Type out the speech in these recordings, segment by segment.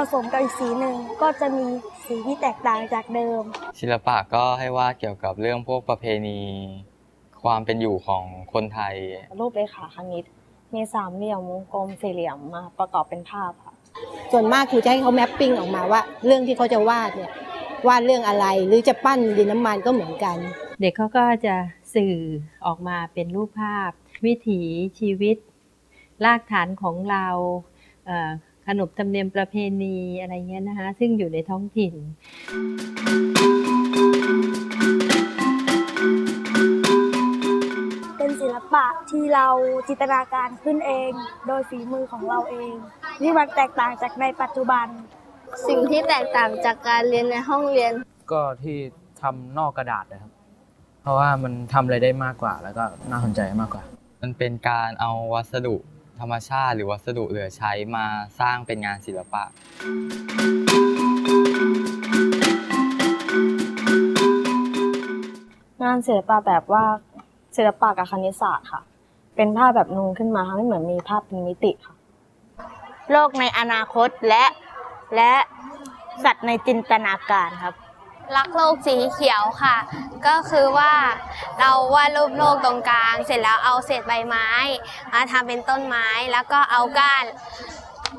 ผสมกับอีกสีหนึ่งก็จะมีสีที่แตกต่างจากเดิม ศิลปะก็ให้วาดเกี่ยวกับเรื่องพวกประเพณี ความเป็นอยู่ของคนไทย รูปเลขาคณิต มีสามเหลี่ยมวงกลมสี่เหลี่ยมมาประกอบเป็นภาพค่ะ ส่วนมากครูจะให้เขาแมปปิ้งออกมาว่า เรื่องที่เขาจะวาดเนี่ยวาดเรื่องอะไรหรือจะปั้นดินน้ำมันก็เหมือนกัน เด็กเขาก็จะสื่อออกมาเป็นรูปภาพ วิถีชีวิต รากฐานของเราเอ่อ ขนบธรรมเนียมประเพณีอะไรเงี้ยนะคะ ซึ่งอยู่ในท้องถิ่น เป็นศิลปะที่เราจินตนาการขึ้นเอง โดยฝีมือของเราเองนี่มันแตกต่างจากในปัจจุบัน สิ่งที่แตกต่างจากการเรียนในห้องเรียน ก็ที่ทำนอกกระดาษนะครับ เพราะว่ามันทำอะไรได้มากกว่า แล้วก็น่าสนใจมากกว่า มันเป็นการเอาวัสดุ ธรรมชาติหรือวัสดุเหลือใช้มาสร้างเป็นงานศิลปะ งานศิลปะแบบว่าศิลปะกับคณิตศาสตร์ค่ะ เป็นภาพแบบนูนขึ้นมาทำให้เหมือนมีภาพเป็นมิติค่ะ โลกในอนาคตและและสัตว์ในจินตนาการครับ รักโลกสีเขียวค่ะ ก็คือว่าเราวาดรูปโลกตรงกลาง เสร็จแล้วเอาเศษใบไม้มาทำเป็นต้นไม้แล้วก็เอาก้าน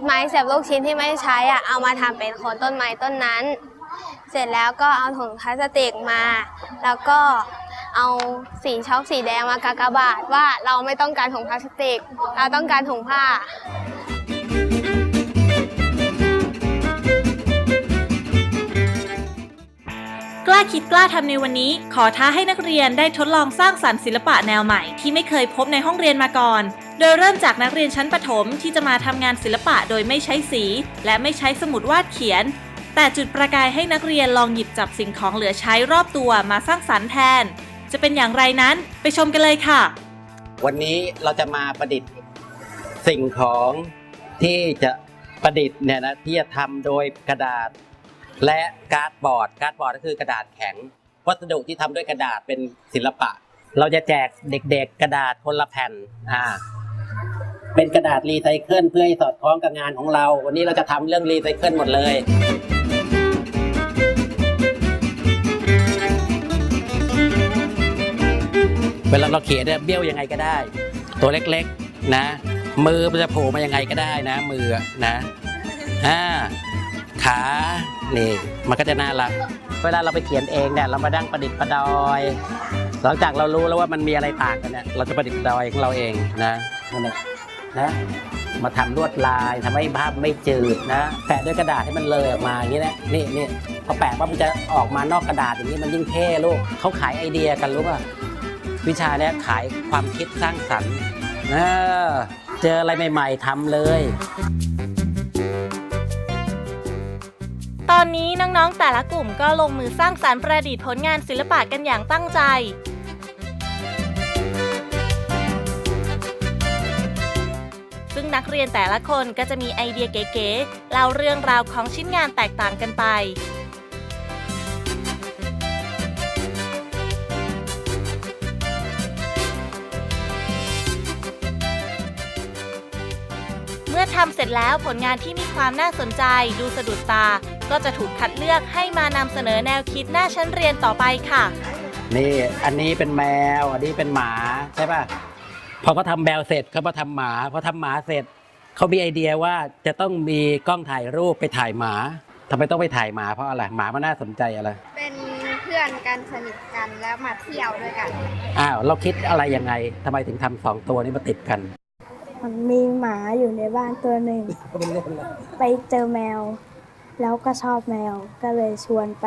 ไม้เสียบลูกชิ้นที่ไม่ใช้อะเอามาทำเป็นโคนต้นไม้ต้นนั้น เสร็จแล้วก็เอาถุงพลาสติกมา แล้วก็เอาสีช็อกสีแดงมากากบาทว่าเราไม่ต้องการถุงพลาสติก เราต้องการถุงผ้า ล้าคิดกล้าทำในวันนี้ ขอท้าให้นักเรียนได้ทดลองสร้างสรรค์ศิลปะแนวใหม่ที่ไม่เคยพบในห้องเรียนมาก่อน โดยเริ่มจากนักเรียนชั้นประถมที่จะมาทำงานศิลปะโดยไม่ใช้สี และไม่ใช้สมุดวาดเขียน แต่จุดประกายให้นักเรียนลองหยิบจับสิ่งของเหลือใช้รอบตัวมาสร้างสรรค์แทน จะเป็นอย่างไรนั้นไปชมกันเลยค่ะ วันนี้เราจะมาประดิษฐ์สิ่งของที่จะประดิษฐ์เนี่ยนะที่จะทำโดยกระดาษ และการ์ดบอร์ด การ์ดบอร์ดก็คือกระดาษแข็ง วัสดุที่ทำด้วยกระดาษเป็นศิลปะ เราจะแจกเด็ก ๆ กระดาษคนละแผ่นอ่าเป็นกระดาษรีไซเคิลเพื่อให้สอดคล้องกับงานของเรา วันนี้เราจะทำเรื่องรีไซเคิลหมดเลยเวลาเราเขียนเนี่ยเบี้ยวยังไงก็ได้ ตัวเล็กๆนะ มือมันจะโผล่มายังไงก็ได้นะ มือนะอ่าขา นี่มันก็จะน่ารัก เวลาเราไปเขียนเองเนี่ยเรามาดั้งประดิษฐ์ประดอยหลังจากเรารู้แล้วว่ามันมีอะไรต่างกันเนี่ยเราจะประดิษฐ์ประดอยของเราเองนะนั่นแหละนะมาทำลวดลายทำให้ภาพไม่จืดนะ แปะด้วยกระดาษให้มันเลยออกมาอย่างนี้นะนี่นี่พอแปะว่ามันจะออกมานอกกระดาษอย่างนี้มันยิ่งเท่ลูกเขาขายไอเดียกันรู้ป่ะวิชาเนี้ยขายความคิดสร้างสรรค์เออเจออะไรใหม่ ๆทำเลย อนนี้น้องๆแต่ละกลุ่มก็ลงมือสร้างสารรค์ประดิษฐ์ผลงานศิลปะกันอย่างตั้งใจ ซึ่งนักเรียนแต่ละคนก็จะมีไอเดียเก๋ๆเล่าเรื่องราวของชิ้นงานแตกต่างกันไปเมื่อทำเสร็จแล้วผลงานที่มีความน่าสนใจดูสะดุดตา ก็จะถูกคัดเลือกให้มานำเสนอแนวคิดหน้าชั้นเรียนต่อไปค่ะ นี่อันนี้เป็นแมว อันนี้เป็นหมาใช่ป่ะพอเขาทำแมวเสร็จเขามาทำหมาพอทำหมาเสร็จเขามีไอเดียว่าจะต้องมีกล้องถ่ายรูปไปถ่ายหมาทำไมต้องไปถ่ายหมาเพราะอะไรหมามันน่าสนใจอะไรเป็นเพื่อนกันสนิทกันแล้วมาเที่ยวด้วยกันอ้าวเราคิดอะไรยังไงทำไมถึงทำสองตัวนี้มาติดกัน มันมีหมาอยู่ในบ้านตัวหนึ่งไปเจอแมว แล้วก็ชอบแมวก็เลยชวนไป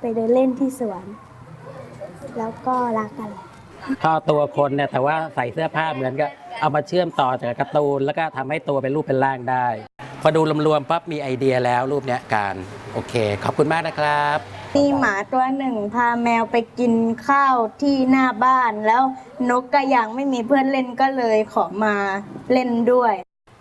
ไปเดินเล่นที่สวน แล้วก็รักกันแหละเข้าตัวคนเนี่ยแต่ว่าใส่เสื้อผ้าเหมือนกับเอามาเชื่อมต่อจากการ์ตูน แล้วก็ทำให้ตัวเป็นรูปเป็นร่างได้ พอดูรวมๆปั๊บมีไอเดียแล้วรูปเนี้ยการ โอเค ขอบคุณมากนะครับ มีหมาตัวหนึ่งพาแมวไปกินข้าวที่หน้าบ้าน แล้วนกก็ยังไม่มีเพื่อนเล่นก็เลยขอมาเล่นด้วย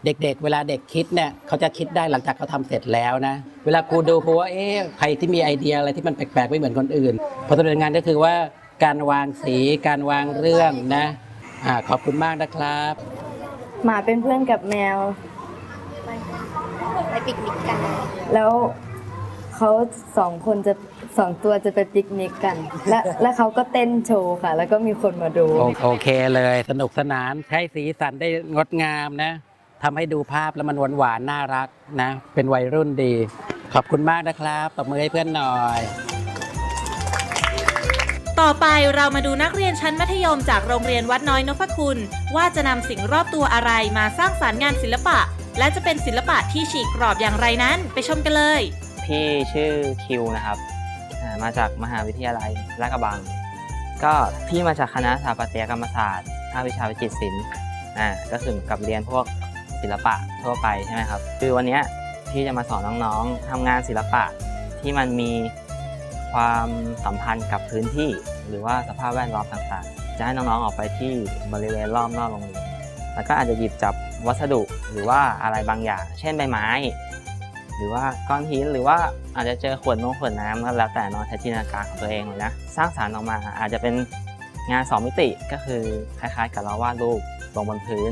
เด็กๆเวลาเด็กคิดเนี่ยเขาจะคิดได้หลังจากเขาทำเสร็จแล้วนะ เวลาครูดูครูว่าเอ๊ะใครที่มีไอเดียอะไรที่มันแปลกๆไม่เหมือนคนอื่นพอดำเนินงานก็คือว่าการวางสีการวางเรื่องนะอ่าขอบคุณมากนะครับ หมาเป็นเพื่อนกับแมวปิกนิกกัน แล้วเขาสองคนจะสองตัวจะไปปิกนิกกัน และและเขาก็เต้นโชว์ค่ะ แล้วก็มีคนมาดู โอโอเคเลยสนุกสนานใช้สีสันได้งดงามนะ ทำให้ดูภาพแล้วมันหวานหวานๆน่ารักนะ เป็นวัยรุ่นดี ขอบคุณมากนะครับตบมือให้เพื่อนหน่อย ต่อไปเรามาดูนักเรียนชั้นมัธยมจากโรงเรียนวัดน้อยนพคุณ ว่าจะนำสิ่งรอบตัวอะไรมาสร้างสารรค์งานศิลปะ และจะเป็นศิลปะที่ฉีกกรอบอย่างไรนั้น ไปชมกันเลย พี่ชื่อคิวนะครับอ่ามาจากมหาวิทยาลัยลาดกระบัง ก็พี่มาจากคณะสถาปัตยกรรมศาสตร์ภาควิชาวิจิตรศิลป์อ่าก็คือเหมือนกับเรียนพวก ศิลปะทั่วไปใช่ไหมครับคือวันนี้พี่จะมาสอนน้องๆทำงานศิลปะที่มันมีความสัมพันธ์กับพื้นที่ หรือว่าสภาพแวดล้อมต่างๆ จะให้น้องๆออกไปที่บริเวณรอบนอกโรงเรียนแล้วก็อาจจะหยิบจับวัสดุหรือว่าอะไรบางอย่าง เช่นใบไม้ หรือว่าก้อนหินหรือว่าอาจจะเจอขวดนงขวดน้ำก็แล้วแต่น้องใช้จินตนาการของตัวเองเลยนะสร้างสารรค์ออกมาอาจจะเป็นงานสองมิติก็คือคล้ายๆ กับเราวาดรูปลงบนพื้น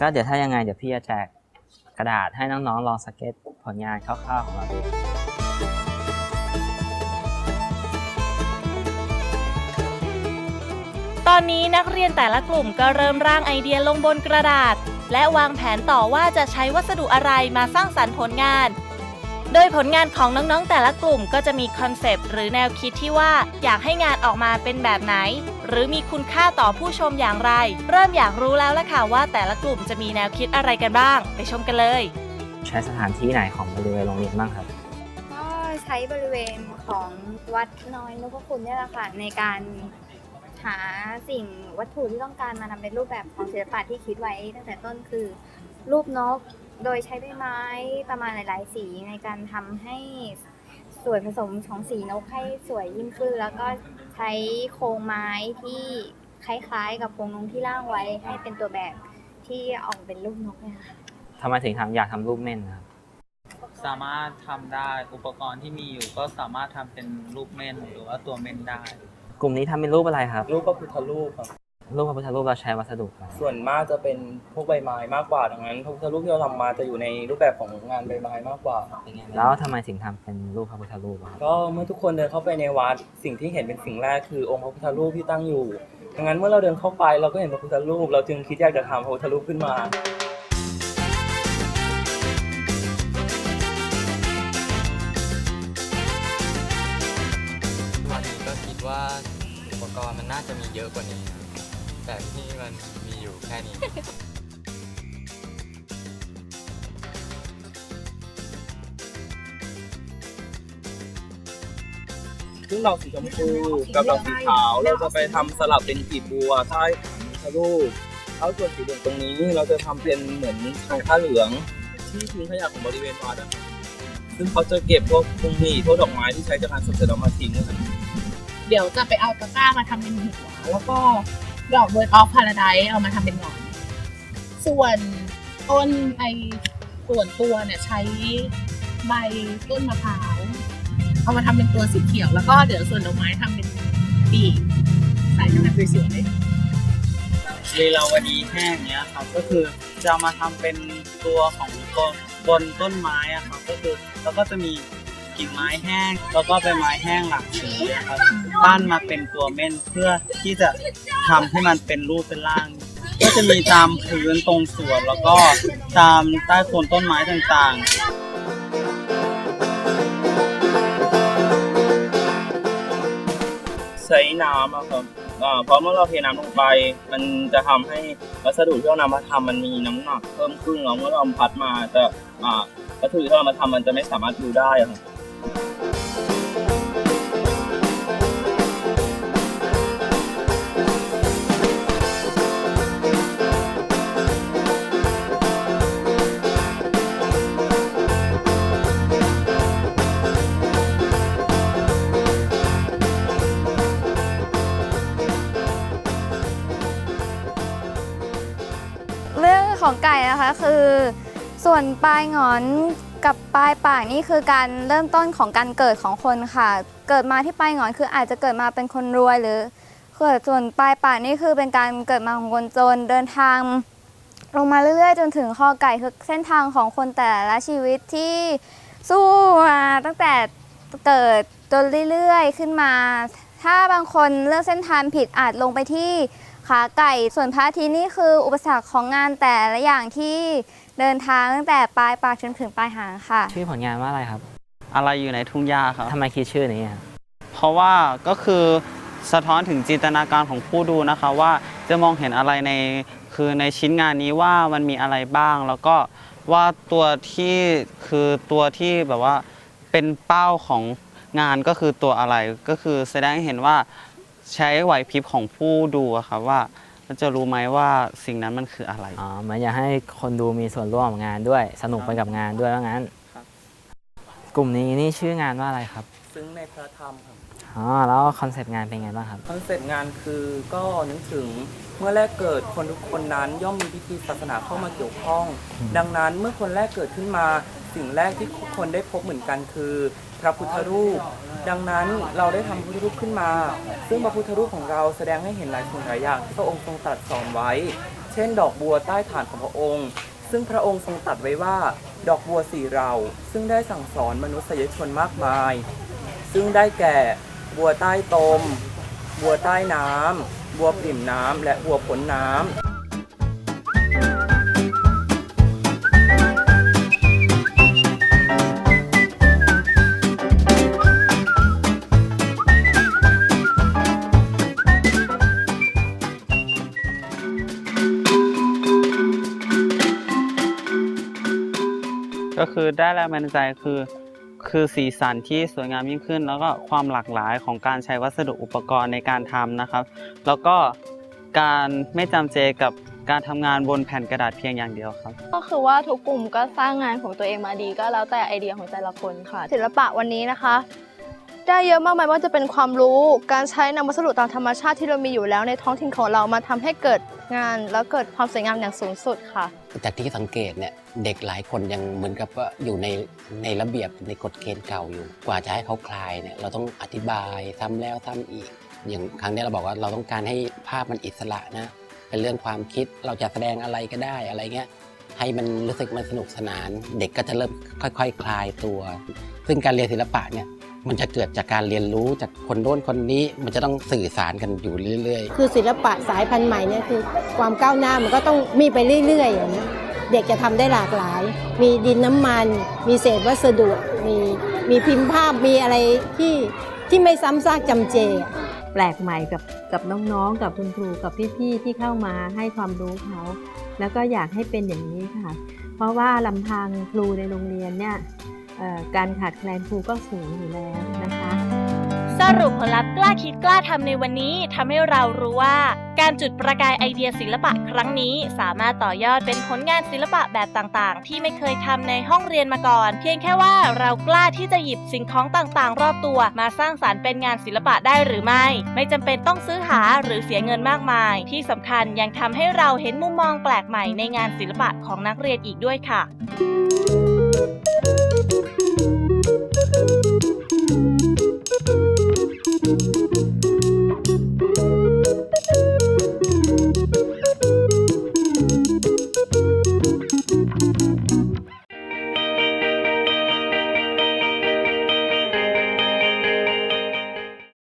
ก็เดี๋ยวถ้ายังไงเดี๋ยวพี่จะแจกกระดาษให้น้องๆลองสเก็ตผลงานคร่าวๆของเราดูตอนนี้นักเรียนแต่ละกลุ่มก็เริ่มร่างไอเดียลงบนกระดาษ และวางแผนต่อว่าจะใช้วัสดุอะไรมาสร้างสรรค์ผลงาน โดยผลงานของน้องๆแต่ละกลุ่มก็จะมีคอนเซปต์หรือแนวคิดที่ว่าอยากให้งานออกมาเป็นแบบไหน หรือมีคุณค่าต่อผู้ชมอย่างไร เริ่มอยากรู้แล้วละค่ะว่าแต่ละกลุ่มจะมีแนวคิดอะไรกันบ้าง ไปชมกันเลย ใช้สถานที่ไหนของบริเวณโรงเรียนบ้างครับ ก็ใช้บริเวณของวัดน้อยนพคุณเนี่ยแหละค่ะในการหาสิ่งวัตถุที่ต้องการมาทำเป็นรูปแบบของศิลปะที่คิดไว้ตั้งแต่ต้นคือ รูปนก โดยใช้ใบไม้ประมาณหลาย ๆ สีในการทำให้ส่วนผสมของสีนกให้สวยยิ่งขึ้น แล้วก็ใช้โครงไม้ที่คล้าย ๆ กับโครงนกที่ร่างไว้ให้เป็นตัวแบบที่ออกเป็นรูปนกเนี่ยค่ะทำไมถึงทำอยากทำรูปเม่นนะครับ สามารถทำได้อุปกรณ์ที่มีอยู่ก็สามารถทำเป็นรูปเม่นหรือว่าตัวเม่นได้ กลุ่มนี้ทำเป็นรูปอะไรครับ รูปพระพุทธรูปครับ รูปพระพุทธรูปเราใช้วัสดุอะไรส่วนมากจะเป็นพวกใบไม้มากกว่าดังนั้นพระพุทธรูปที่เราทำมาจะอยู่ในรูปแบบของงานใบไม้มากกว่าแล้วทำไมถึงทำเป็นรูปพระพุทธรูปอะครับก็เมื่อทุกคนเดินเข้าไปในวัดสิ่งที่เห็นเป็นสิ่งแรกคือองค์พระพุทธรูปที่ตั้งอยู่ดังนั้นเมื่อเราเดินเข้าไปเราก็เห็นพระพุทธรูป เราจึงคิดอยากจะทำพระพุทธรูปขึ้นมา วันนี้ก็คิดว่าอุปกรณ์มันน่าจะมีเยอะกว่านี้ แต่ที่มันมีอยู่แค่นี้ ซึ่งดอกสีชมพูกับดอกสีขาวเราจะไปทำสลับเป็นกีบบัวใต้พระรูปแล้วส่วนสีเหลืองตรงนี้เราจะทำเป็นเหมือนทางผ้าเหลืองที่ทิ้งขยะของบริเวณวัดอะครับซึ่งเขาจะเก็บพวกพวงหลีดพวกดอกไม้ที่ใช้จากการสดเสร็จเอามาทิ้งนะครับเดี๋ยวจะไปเอาตะกร้ามาทำเป็นหัว แล้วก็ ดอกเบิร์ดออฟพาราไดเอามาทำเป็นหงอน ส่วนต้นไอส่วนตัวเนี่ยใช้ใบต้นมะพร้าวเอามาทำเป็นตัวสีเขียว แล้วก็เดี๋ยวส่วนดอกไม้ทำเป็นปีกใส่ให้มันสวยๆลีลาวดีแห้งเนี้ยครับก็คือจะเอามาทำเป็นตัวของต้นบนต้นไม้อะครับก็คือแล้วก็จะมี กิ่งไม้แห้ง แล้วก็ใบไม้แห้งหลากสีนะครับปั้นมาเป็นตัวเม่นเพื่อที่จะทำให้มันเป็นรูปเป็นร่าง ก็จะมีตามพื้นตรงสวนแล้วก็ตามใต้โคนต้นไม้ต่างๆใช้น้ำอะครับอ่าเพราะเมื่อเราเทน้ำลงไป มันจะทำให้วัสดุที่เรานำมาทำมันมีน้ำหนักเพิ่มขึ้นแล้วเมื่อเราพัดมาแต่อ่าวัสดุที่เรามาทำมันจะไม่สามารถดูได้ครับ นปลายหงอนกับปลายปากนี่คือการเริ่มต้นของการเกิดของคนค่ะ เกิดมาที่ปลายหงอนคืออาจจะเกิดมาเป็นคนรวยหรือเกิดส่วนปลายปากนี่คือเป็นการเกิดมาของคนจนเดินทาง ลงมาเรื่อยๆ จนถึงคอไก่คือเส้นทางของคนแต่ละชีวิตที่สู้มาตั้งแต่เกิดจนเรื่อยๆ ขึ้นมา ถ้าบางคนเลือกเส้นทางผิดอาจลงไปที่ขาไก่ ส่วนพระอาทิตย์นี่คืออุปสรรคของงานแต่ละอย่างที่ เดินทางตั้งแต่ปลายปากจนถึงปลายหางค่ะ ชื่อผลงานว่าอะไรครับอะไรอยู่ในทุ่งหญ้าครับ ทำไมคิดชื่อนี้อะเพราะว่าก็คือสะท้อนถึงจินตนาการของผู้ดูนะคะว่าจะมองเห็นอะไรในคือในชิ้นงานนี้ว่ามันมีอะไรบ้าง แล้วก็ว่าตัวที่คือตัวที่แบบว่าเป็นเป้าของงานก็คือตัวอะไรก็คือแสดงให้เห็นว่าใช้ไหวพริบของผู้ดูอะครับว่า จะรู้ไหมว่าสิ่งนั้นมันคืออะไร อ๋อเหมือนอยากให้คนดูมีส่วนร่วมกับงานด้วย สนุกไปกับงานด้วยว่างั้น ครับ กลุ่มนี้นี่ชื่องานว่าอะไรครับ ซึ่งในพระธรรมครับอ๋อ แล้วคอนเซปต์งานเป็นไงบ้างครับ คอนเซ็ปต์งานคือก็นึกถึงเมื่อแรกเกิดคนทุกคนนั้นย่อมมีพิธีศาสนาเข้ามาเกี่ยวข้อง ดังนั้นเมื่อคนแรกเกิดขึ้นมา สิ่งแรกที่ทุกคนได้พบเหมือนกันคือ พระพุทธรูป ดังนั้นเราได้ทำพระพุทธรูปขึ้นมา ซึ่งพระพุทธรูปของเราแสดงให้เห็นหลายสิ่งหลายอย่างที่พระองค์ทรงตรัสสอนไว้ เช่น ดอกบัวใต้ฐานของพระองค์ ซึ่งพระองค์ทรงตรัสไว้ว่า ดอกบัวสี่เรา ซึ่งได้สั่งสอนมนุษยชนมากมาย ซึ่งได้แก่บัวใต้ตม บัวใต้น้ำบัวปริ่มน้ำและบัวผลน้ำ ก็คือได้แรงบันดาลใจคือ คือสีสันที่สวยงามยิ่งขึ้น แล้วก็ความหลากหลายของการใช้วัสดุอุปกรณ์ในการทำนะครับ แล้วก็การไม่จำเจกับการทำงานบนแผ่นกระดาษเพียงอย่างเดียวครับ ก็คือว่าทุกกลุ่มก็สร้างงานของตัวเองมาดีก็แล้วแต่ไอเดียของแต่ละคนค่ะ ศิลปะวันนี้นะคะ ได้เยอะมากมายว่าจะเป็นความรู้ การใช้นำวัสดุตามธรรมชาติที่เรามีอยู่แล้วในท้องถิ่นของเรามาทำให้เกิดงาน แล้วเกิดความสวยงามอย่างสูงสุดค่ะ จากที่สังเกตเนี่ยเด็กหลายคนยังเหมือนกับว่าอยู่ในในระเบียบในกฎเกณฑ์เก่าอยู่ กว่าจะให้เขาคลายเนี่ยเราต้องอธิบายซ้ำแล้วซ้ำอีก อย่างครั้งนี้เราบอกว่าเราต้องการให้ภาพมันอิสระนะเป็นเรื่องความคิดเราจะแสดงอะไรก็ได้อะไรเงี้ยให้มันรู้สึกมันสนุกสนาน เด็กก็จะเริ่มค่อยๆคคลายตัว ซึ่งการเรียนศิลปะเนี่ย มันจะเกิดจากการเรียนรู้จากคนโน้นคนนี้มันจะต้องสื่อสารกันอยู่เรื่อยๆ คือศิลปะสายพันธุ์ใหม่เนี่ยคือความก้าวหน้ามันก็ต้องมีไปเรื่อยๆอย่างนี้เด็กจะทำได้หลากหลาย มีดินน้ำมัน มีเศษวัสดุ มีมีพิมพ์ภาพมีอะไรที่ที่ไม่ซ้ำซากจำเจ แปลกใหม่กับกับน้องๆ กับคุณครูกับพี่ๆที่เข้ามาให้ความรู้เขา แล้วก็อยากให้เป็นอย่างนี้ค่ะ เพราะว่าลำพังครูในโรงเรียนเนี่ย การขาดแคลนครูก็สูงอยู่แล้วนะคะ สรุปผลลัพธ์กล้าคิดกล้าทำในวันนี้ทำให้เรารู้ว่า การจุดประกายไอเดียศิลปะครั้งนี้ สามารถต่อยอดเป็นผลงานศิลปะแบบต่างๆ ที่ไม่เคยทำในห้องเรียนมาก่อน เพียงแค่ว่าเรากล้าที่จะหยิบสิ่งของต่างๆ รอบตัว มาสร้างสารรค์เป็นงานศิลปะได้หรือไม่ ไม่จำเป็นต้องซื้อหาหรือเสียเงินมากมาย ที่สำคัญยังทำให้เราเห็นมุมมองแปลกใหม่ในงานศิลปะของนักเรียนอีกด้วยค่ะ